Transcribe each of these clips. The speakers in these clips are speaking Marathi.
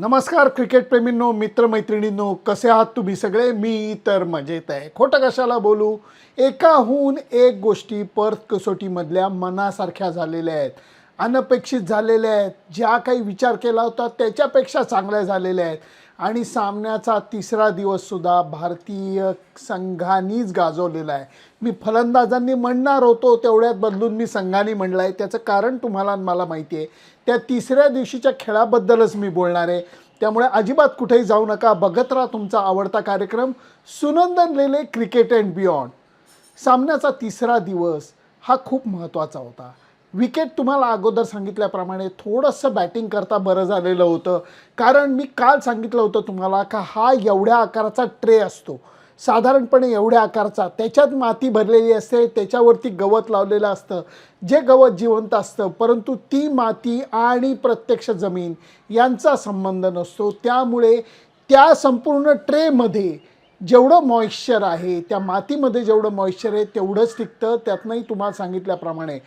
नमस्कार क्रिकेट प्रेमींनो मित्रमैत्रिणींनो कसे आहात तुम्ही सगळे? मी तर मजेत आहे. खोटं कशाला बोलू? एकाहून एक गोष्टी पर्थ कसोटीमधल्या मनासारख्या झालेल्या आहेत. अनपेक्षित झालेल्या आहेत. ज्या काही विचार केला होता त्याच्यापेक्षा चांगल्या झालेल्या आहेत. आणि सामन्याचा तिसरा दिवससुद्धा भारतीय संघानीच गाजवलेला आहे. मी फलंदाजांनी म्हणणार होतो तेवढ्यात बदलून मी संघाने म्हणला आहे त्याचं कारण तुम्हाला मला माहिती आहे. त्या तिसऱ्या दिवशीच्या खेळाबद्दलच मी बोलणार आहे. त्यामुळे अजिबात कुठेही जाऊ नका. बघत राहा तुमचा आवडता कार्यक्रम. Sunandan Lele cricket and beyond सामन्याचा तिसरा दिवस हा खूप महत्त्वाचा होता. विकेट तुम्हाला अगोदर सांगितल्याप्रमाणे थोडंसं बॅटिंग करता बरं झालेलं होतं. कारण मी काल सांगितलं होतं तुम्हाला का हा एवढ्या आकाराचा ट्रे असतो. साधारणपणे एवढ्या आकारचा त्याच्यात माती भरलेली असते त्याच्यावरती गवत लावलेलं असतं. जे गवत जिवंत असतं परंतु ती माती आणि प्रत्यक्ष जमीन यांचा संबंध नसतो. त्यामुळे त्या संपूर्ण ट्रेमध्ये जेवढं मॉइश्चर आहे त्या मातीमध्ये जेवढं मॉइश्चर आहे तेवढंच टिकतं. त्यातनंही तुम्हाला सांगितल्याप्रमाणे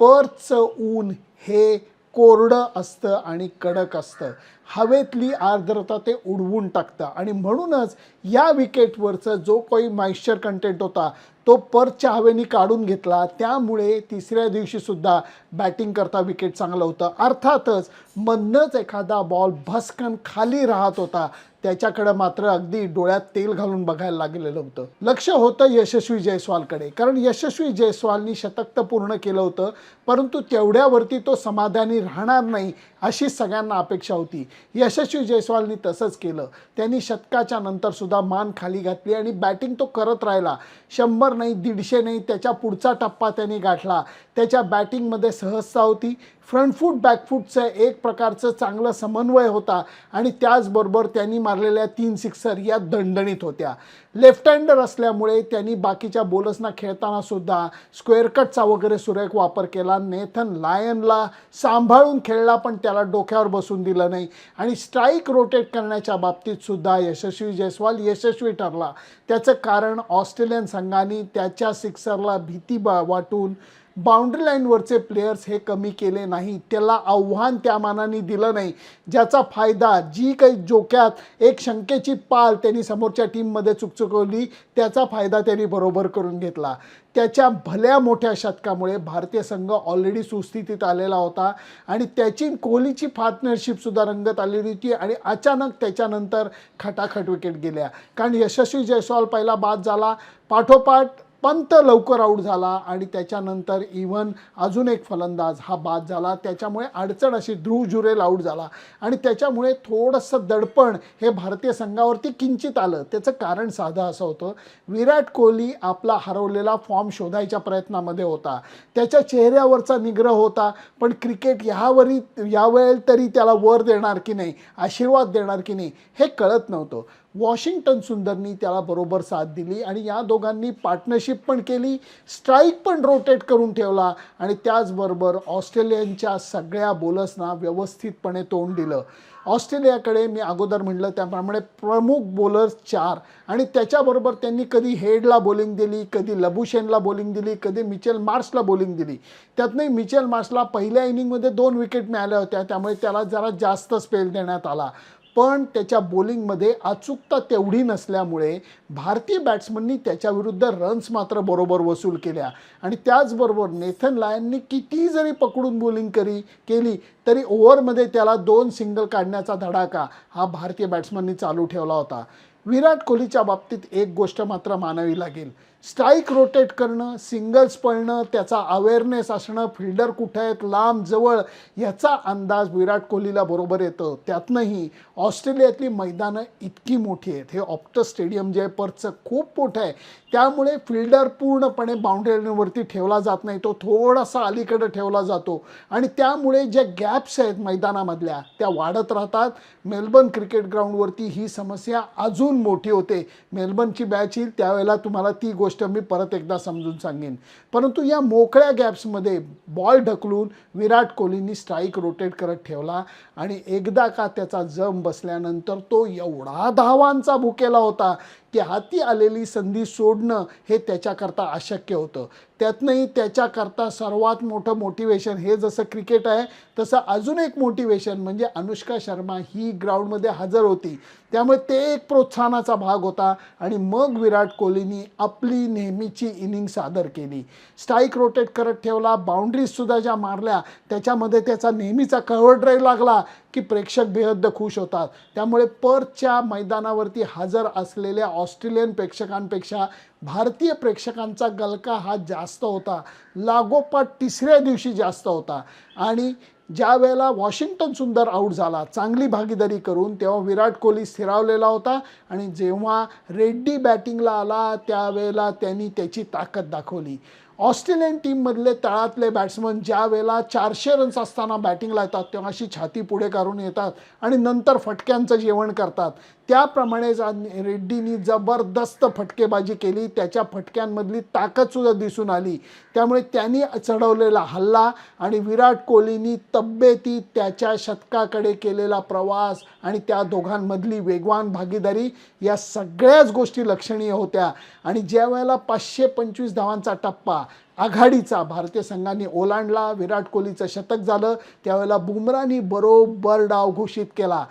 परचं ऊन हे कोरडं असतं आणि कडक असतं. हवेतली आर्द्रता ते उडवून टाकतं. आणि म्हणूनच या विकेटवरचं जो काही मॉइश्चर कंटेंट होता तो परच्या हवेनी काढून घेतला. त्यामुळे तिसऱ्या दिवशीसुद्धा बॅटिंग करता विकेट चांगलं होतं. अर्थातच मधनंच एखादा बॉल भस्कन खाली राहत होता. त्याच्याकडं मात्र अगदी डोळ्यात तेल घालून बघायला लागलेलं होतं. लक्ष होतं यशस्वी जयस्वालकडे. कारण यशस्वी जयस्वालनी शतक तर पूर्ण केलं होतं परंतु तेवढ्यावरती तो समाधानी राहणार नाही. अशी सगळ्यांना अपेक्षा होती. यशस्वी जयस्वालनी तसंच केलं. त्यांनी शतकाच्या नंतर सुद्धा मान खाली घातली आणि बॅटिंग तो करत राहिला. शंभर नाही दीडशे नाही त्याच्या पुढचा टप्पा त्यांनी गाठला. त्याच्या बॅटिंगमध्ये सहजता होती. फ्रंटफूट बॅकफूटचं एक प्रकारचं चांगलं समन्वय होता आणि त्याचबरोबर त्यांनी मारलेल्या तीन सिक्सर या दणदणीत होत्या. लेफ्ट हँडर असल्यामुळे त्यांनी बाकीच्या बॉलर्सना खेळताना सुद्धा स्क्वेअर कटचा वगैरे सुरेख वापर केला. नेथन लायनला सांभाळून खेळला पण त्याला डोक्यावर बसून दिलं नाही. आणि स्ट्राईक रोटेट करण्याच्या बाबतीत सुद्धा यशस्वी जयस्वाल यशस्वी ठरला. त्याचं कारण ऑस्ट्रेलियन संघाने त्याच्या सिक्सरला भीती बा वाटून बाउंड्री लाईनवरचे प्लेयर्स हे कमी केले नाही त्याला आव्हान त्या मानाने दिलं नाही. ज्याचा फायदा जी काही जोक्यात एक शंकेची पाल त्यांनी समोरच्या टीममध्ये चुकचुकवली त्याचा फायदा त्यांनी बरोबर करून घेतला. त्याच्या भल्या मोठ्या शतकामुळे भारतीय संघ ऑलरेडी सुस्थितीत आलेला होता आणि त्याची कोहलीची पार्टनरशिपसुद्धा रंगत आलेली होती आणि अचानक त्याच्यानंतर खटाखट विकेट गेल्या. कारण यशस्वी जयस्वाल पहिला बाद झाला. पाठोपाठ पंत लवकर आऊट झाला आणि त्याच्यानंतर इव्हन अजून एक फलंदाज हा बाद झाला. त्याच्यामुळे अडचण अशी ध्रुव जुरेल आऊट झाला. आणि त्याच्यामुळे थोडंसं दडपण हे भारतीय संघावरती किंचित आलं. त्याचं कारण साधं असं होतं. विराट कोहली आपला हरवलेला फॉर्म शोधायच्या प्रयत्नामध्ये होता. त्याच्या चेहऱ्यावरचा निग्रह होता पण क्रिकेट ह्यावरी यावेळेला तरी त्याला वर देणार की नाही आशीर्वाद देणार की नाही हे कळत नव्हतं. वॉशिंग्टन सुंदरनी त्याला बरोबर साथ दिली आणि या दोघांनी पार्टनरशिप पण केली स्ट्राईक पण रोटेट करून ठेवला आणि त्याचबरोबर ऑस्ट्रेलियनच्या सगळ्या बॉलर्सना व्यवस्थितपणे तोंड दिलं. ऑस्ट्रेलियाकडे मी अगोदर म्हटलं त्याप्रमाणे प्रमुख बॉलर्स चार आणि त्याच्याबरोबर त्यांनी कधी हेडला बॉलिंग दिली कधी लबुशेनला बॉलिंग दिली कधी मिचेल मार्क्सला बॉलिंग दिली. त्यातनंही मिचेल मार्क्सला पहिल्या इनिंगमध्ये दोन विकेट मिळाल्या होत्या त्यामुळे त्याला जरा जास्त स्पेल देण्यात आला. पण त्याच्या बॉलिंगमध्ये अचूकता तेवढी नसल्यामुळे भारतीय बॅट्समननी त्याच्याविरुद्ध रन्स मात्र बरोबर वसूल केल्या. आणि त्याचबरोबर नेथन लायननी किती जरी पकडून बॉलिंग करी केली तरी ओव्हरमध्ये त्याला दोन सिंगल काढण्याचा धडाका हा भारतीय बॅट्समननी चालू ठेवला होता. विराट कोहलीच्या बाबतीत एक गोष्ट मात्र मानावी लागेल. स्ट्राईक रोटेट करणं सिंगल्स पळणं त्याचा अवेअरनेस असणं फिल्डर कुठे आहेत लांब जवळ याचा अंदाज विराट कोहलीला बरोबर येतं. त्यातनंही ऑस्ट्रेलियातली मैदानं इतकी मोठी आहेत. हे ऑप्ट स्टेडियम जे आहे पर्थचं खूप मोठं आहे. त्यामुळे फिल्डर पूर्णपणे बाउंड्रीवरती ठेवला जात नाही. तो थोडासा अलीकडं ठेवला जातो. आणि त्यामुळे ज्या गॅप्स आहेत मैदानामधल्या त्या वाढत राहतात. मेलबर्न क्रिकेट ग्राउंडवरती ही समस्या अजून मोठी होते. मेलबर्नची बॅच येईल त्यावेळेला तुम्हाला ती गोष्ट मी परत एकदा समजून सांगेन. परंतु या मोकळ्या गॅप्समध्ये बॉल ढकलून विराट कोहलीनी स्ट्राईक रोटेट करत ठेवला आणि एकदा का त्याचा जम बसल्यानंतर तो एवढा धावांचा भुकेला होता ती हाती आलेली संधी सोडणं हे त्याच्याकरता अशक्य होतं. त्यातनंही त्याच्याकरता सर्वात मोठं मोटिवेशन हे जसं क्रिकेट आहे तसं अजून एक मोटिवेशन म्हणजे अनुष्का शर्मा ही ग्राउंडमध्ये हजर होती. त्यामुळे ते एक प्रोत्साहनाचा भाग होता आणि मग विराट कोहलीनी आपली नेहमीची इनिंग सादर केली. स्ट्राईक रोटेट करत ठेवला बाउंड्रीजसुद्धा ज्या मारल्या त्याच्यामध्ये त्याचा नेहमीचा कव्हर ड्राईव्ह लागला की प्रेक्षक बेहद्द खुश होतात. त्यामुळे पर्थच्या मैदानावरती हजर असलेल्या ऑस्ट्रेलियन प्रेक्षकांपेक्षा भारतीय प्रेक्षकांचा गलका हा जास्त होता. लागोपाठ तिसऱ्या दिवशी जास्त होता. आणि ज्या वेळेला वॉशिंग्टन सुंदर आऊट झाला चांगली भागीदारी करून तेव्हा विराट कोहली स्थिरावलेला होता आणि जेव्हा रेड्डी बॅटिंगला आला त्यावेळेला त्यांनी त्याची ताकद दाखवली. ऑस्ट्रेलियन टीममधले तळातले बॅट्समन ज्या वेळेला चारशे रन्स असताना बॅटिंगला येतात तेव्हा अशी छाती पुढे काढून येतात आणि नंतर फटक्यांचं जेवण करतात. त्याप्रमाणेच रेड्डीनी जबरदस्त फटकेबाजी केली. त्याच्या फटक्यांमधली ताकदसुद्धा दिसून आली. त्यामुळे त्यांनी चढवलेला हल्ला आणि विराट कोहलीनी तब्येती त्याच्या शतकाकडे केलेला प्रवास आणि त्या दोघांमधली वेगवान भागीदारी या सगळ्याच गोष्टी लक्षणीय होत्या. आणि ज्या वेळेला पाचशे पंचवीस धावांचा टप्पा आघाडीचा. भारतीय संघाने ओलांडला विराट कोहलीचं शतक झालं त्यावेळेला बुमरानी बरोबर डाव घोषित केला.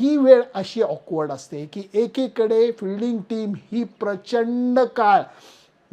ही वेळ अशी ऑकवर्ड असते की एकीकडे फिल्डिंग टीम ही प्रचंड काळ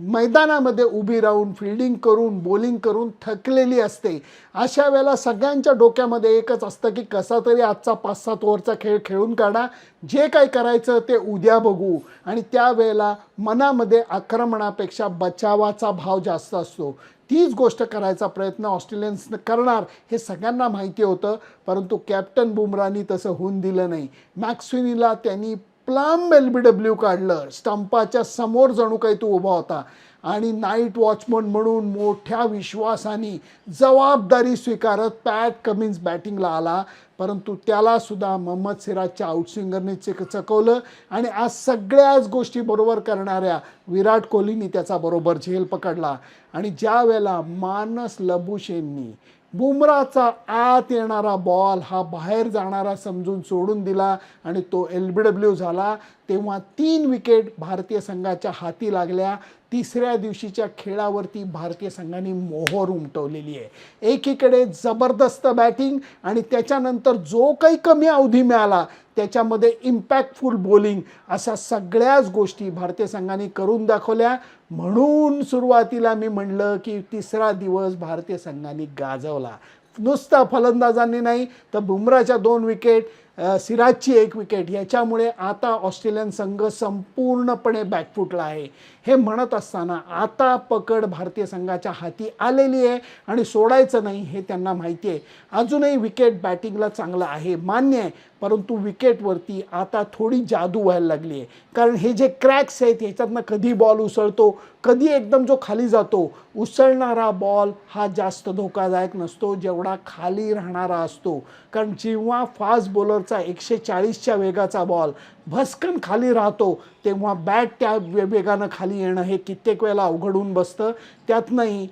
मैदानामध्ये उभी राहून फिल्डिंग करून बॉलिंग करून थकलेली असते. अशा वेळेला सगळ्यांच्या डोक्यामध्ये एकच असतं की कसा तरी आजचा पाच सात ओव्हरचा खेळ खेळून काढा. जे काय करायचं ते उद्या बघू. आणि त्यावेळेला मनामध्ये आक्रमणापेक्षा बचावाचा भाव जास्त असतो. तीच गोष्ट करायचा प्रयत्न ऑस्ट्रेलियन्सनं करणार हे सगळ्यांना माहिती होतं. परंतु कॅप्टन बुमरानी तसं होऊन दिलं नाही. मॅक्सविनीला त्यांनी प्लम एल बी डब्ल्यू काढलं. स्टंपाच्या समोर जणू काही तो उभा होता. आणि नाईट वॉचमन म्हणून मोठ्या विश्वासाने जबाबदारी स्वीकारत पॅट कमिन्स बॅटिंगला आला. परंतु त्यालासुद्धा मोहम्मद सिराजच्या आउटस्विंगरने चक चकवलं. आणि आज सगळ्याच गोष्टी बरोबर करणाऱ्या विराट कोहलीने त्याचा बरोबर झेल पकडला. आणि ज्या वेळेला मानस लबुशेंनी बुमराचा आत येणारा बॉल हा बाहेर जाणारा समजून सोडून दिला आणि तो एल बी डब्ल्यू झाला. तेव्हा तीन विकेट भारतीय संघाच्या हाती लागल्या. तिसऱ्या दिवशीच्या खेळावरती भारतीय संघाने मोहोर उमटवलेली आहे. एकीकडे जबरदस्त बॅटिंग आणि त्याच्यानंतर जो काही कमी अवधी मिळाला त्याच्यामध्ये इम्पॅक्टफुल बॉलिंग अशा सगळ्याच गोष्टी भारतीय संघाने करून दाखवल्या. म्हणून सुरुवातीला मी म्हणलं की तिसरा दिवस भारतीय संघाने गाजवला. नुसता फलंदाजांनी नाही तर बुमराच्या दोन विकेट सिराजची एक विकेट याच्यामुळे आता ऑस्ट्रेलियन संघ संपूर्णपणे बॅकफुटला आहे. हे म्हणत असताना आता पकड भारतीय संघाच्या हाती आलेली आहे आणि सोडायचं नाही हे त्यांना माहिती आहे. अजूनही विकेट बॅटिंगला चांगलं आहे. मान्य आहे परंतु विकेटवरती आता थोडी जादू व्हायला लागली आहे. कारण हे जे क्रॅक्स आहेत ह्याच्यातनं कधी बॉल उसळतो कधी एकदम जो खाली जातो उसळणारा बॉल हा जास्त धोकादायक नसतो जेवढा खाली राहणारा असतो. कारण जेव्हा फास्ट बॉलरचा एकशे चाळीसच्या वेगाचा बॉल भस्कन खाली राहतो तेव्हा बॅट त्या वे- वेगानं खाली येणं हे कित्येक वेळेला अवघडून बसतं. त्यातनंही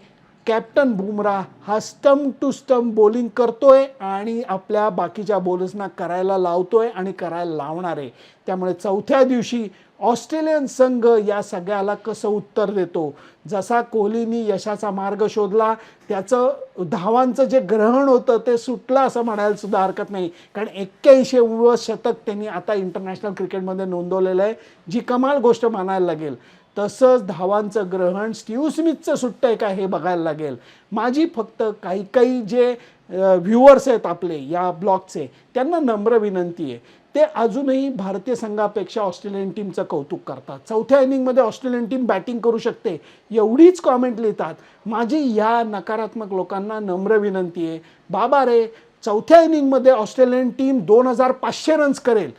कॅप्टन बुमरा हा स्टंप टू स्टंप बॉलिंग करतोय आणि आपल्या बाकीच्या बॉलर्सना करायला लावतोय आणि करायला लावणार आहे. त्यामुळे चौथ्या दिवशी ऑस्ट्रेलियन संघ या सगळ्याला कसं उत्तर देतो? जसा कोहलीनी यशाचा मार्ग शोधला त्याचं धावांचं जे ग्रहण होतं ते सुटलं असं म्हणायला सुद्धा हरकत नाही. कारण एक्क्याऐंशीवं शतक त्यांनी आता इंटरनॅशनल क्रिकेटमध्ये नोंदवलेलं आहे जी कमाल गोष्ट मानायला लागेल. तसंच धावांचं ग्रहण स्टीव्ह स्मिथचं सुट्टं आहे का हे बघायला लागेल. माझी फक्त काही काही जे व्ह्युअर्स आहेत आपले या ब्लॉगचे त्यांना नम्र विनंती आहे. ते अजूनही भारतीय संघापेक्षा ऑस्ट्रेलियन टीमचं कौतुक करतात. चौथ्या इनिंगमध्ये ऑस्ट्रेलियन टीम बॅटिंग करू शकते एवढीच कॉमेंट लिहितात. माझी या नकारात्मक लोकांना नम्र विनंती आहे. बाबा रे चौथ्या इनिंगमध्ये ऑस्ट्रेलियन टीम दोन हजार पाचशे रन्स करेल.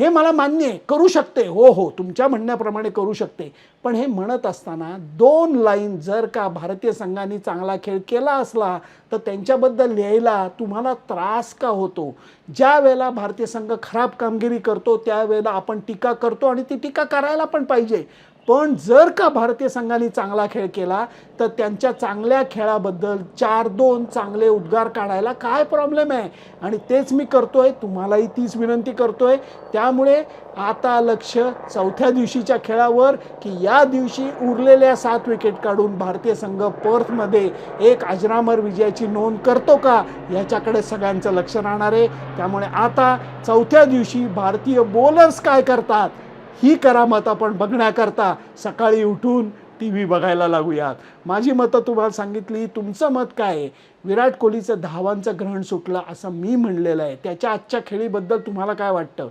हे मला मान्य आहे करू शकते. हो हो तुमच्या म्हणण्याप्रमाणे करू शकते. पण हे म्हणत असताना दोन लाईन जर का भारतीय संघाने चांगला खेळ केला असला तर त्यांच्याबद्दल लिहायला तुम्हाला त्रास का होतो? ज्या वेळेला भारतीय संघ खराब कामगिरी करतो त्यावेळेला आपण टीका करतो आणि ती टीका करायला पण पाहिजे. पण जर का भारतीय संघाने चांगला खेळ केला तर त्यांच्या चांगल्या खेळाबद्दल चार दोन चांगले उद्गार काढायला काय प्रॉब्लेम आहे? आणि तेच मी करतोय तुम्हालाही तीच विनंती करतोय. त्यामुळे आता लक्ष चौथ्या दिवशीच्या खेळावर की या दिवशी उरलेल्या सात विकेट काढून भारतीय संघ पर्थमध्ये एक अजरामर विजयाची नोंद करतो का? याच्याकडे सगळ्यांचं लक्ष राहणार आहे. त्यामुळे आता चौथ्या दिवशी भारतीय बॉलर्स काय करतात? ही करामत आपण बघण्याकरता सकाळी उठून टी व्ही बघायला लागूयात. माझी मतं तुम्हाला सांगितली तुमचं मत काय आहे? विराट कोहलीचं धावांचं ग्रहण सुटलं असं मी म्हणलेलं आहे. त्याच्या आजच्या खेळीबद्दल तुम्हाला काय वाटतं?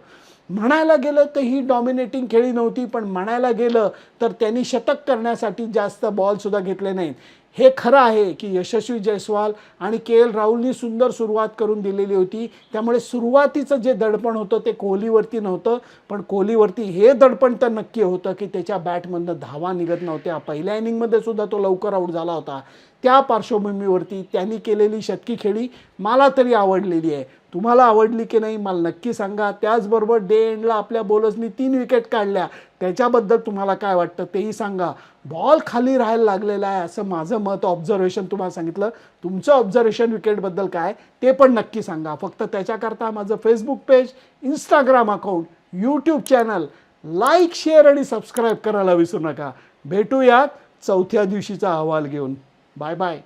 म्हणायला गेलं तर ही डॉमिनेटिंग खेळी नव्हती पण म्हणायला गेलं तर त्यांनी शतक करण्यासाठी जास्त बॉलसुद्धा घेतले नाहीत. हे खरं आहे की यशस्वी जयस्वाल आणि के एल राहुलनी सुंदर सुरुवात करून दिलेली होती. त्यामुळे सुरुवातीचं जे दडपण होतं ते कोहलीवरती नव्हतं. पण कोहलीवरती हे दडपण तर नक्की होतं की त्याच्या बॅटमधनं धावा निघत नव्हत्या. पहिल्या इनिंगमध्ये सुद्धा तो लवकर आऊट झाला होता. त्या पार्श्वभूमीवरती त्यांनी केलेली शतकी खेळी मला तरी आवडलेली आहे. तुम्हाला आवडली की नाही मला नक्की सांगा. त्याचबरोबर डे एंडला आपल्या बॉलर्सनी तीन विकेट काढल्या. त्याच्याबद्दल तुम्हाला काय वाटतं तेही सांगा. बॉल खाली राहायला लागलेला आहे असं माझं मत ऑब्झर्वेशन तुम्हाला सांगितलं. तुमचं ऑब्झर्वेशन विकेटबद्दल काय ते पण नक्की सांगा. फक्त त्याच्याकरता माझं Facebook page Instagram account YouTube channel like share आणि सबस्क्राईब करायला विसरू नका. भेटूयात चौथ्या दिवशीचा अहवाल घेऊन. Bye bye